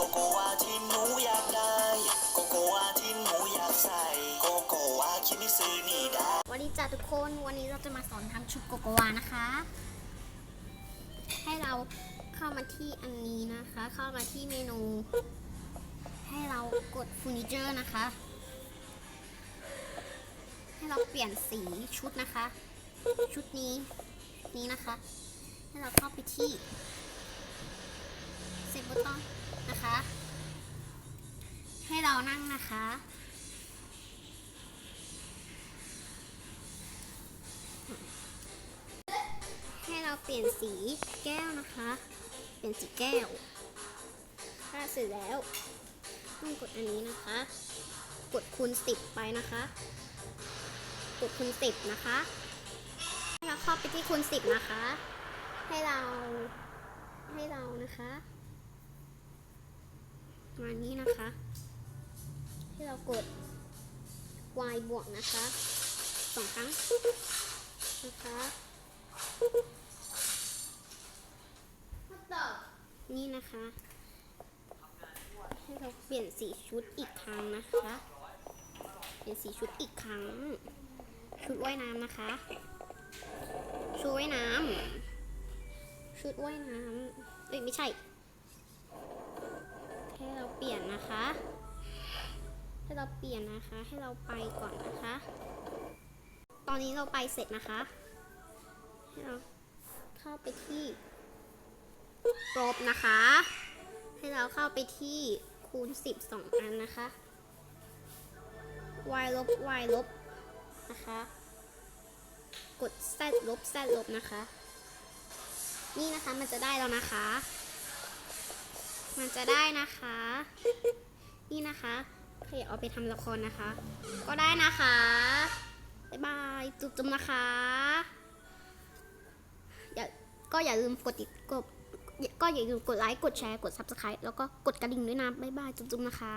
โกโกวาที่หนูอยากได้ โกโกวาที่หนูอยากใส่ โกโกวาคิมิซึนี่ได้ วันนี้จ้าทุกคนวันนี้เราจะมาสอนทำชุดโกโกวานะคะ ให้เราเข้ามาที่อันนี้นะคะ เข้ามาที่เมนู ให้เรากดเฟอร์นิเจอร์นะคะ ให้เราเปลี่ยนสีชุดนะคะ ชุดนี้นี้นะคะ ให้เราเข้าไปที่เซตบตอน ให้เรานั่งนะคะ ให้เราเปลี่ยนสีแก้วนะคะ เปลี่ยนสีแก้ว ถ้าเสร็จแล้ว ต้องกดอันนี้นะคะ กดคูณสิบไปนะคะ กดคูณสิบนะคะให้เราเข้าไปที่คูณสิบนะคะ ให้เราให้เรานะคะ มานี้นะคะให้เรากด y บวกนะคะสองครั้งนะคะนี่นะคะ ให้เราเปลี่ยนสีชุดอีกครั้งนะคะ เปลี่ยนสีชุดอีกครั้ง ชุดว่ายน้ำนะคะ ชุดว่ายน้ำชุดว่ายน้ำเอ้ยไม่ใช่ เราเปลี่ยนนะคะ ให้เราไปก่อนนะคะ ตอนนี้เราไปเสร็จนะคะ ให้เราเข้าไปที่ลบนะคะ ให้เราเข้าไปที่คูณ10 2อันนะคะ y ลบ y ลบนะคะ กด z ลบ z ลบนะคะ นี่นะคะมันจะได้แล้วนะคะ มันจะได้นะคะ นี่นะคะ ใครอยากเอาไปทำละครนะคะ ก็ได้นะคะ บ๊ายบายจุ๊บจุ๊บนะคะอย่าก็อย่าลืมกดติดกดก็อย่าลืมกดไลค์ กดแชร์ กด subscribe แล้วก็กดกระดิ่งด้วยนะ บ๊ายบายจุ๊บๆนะคะ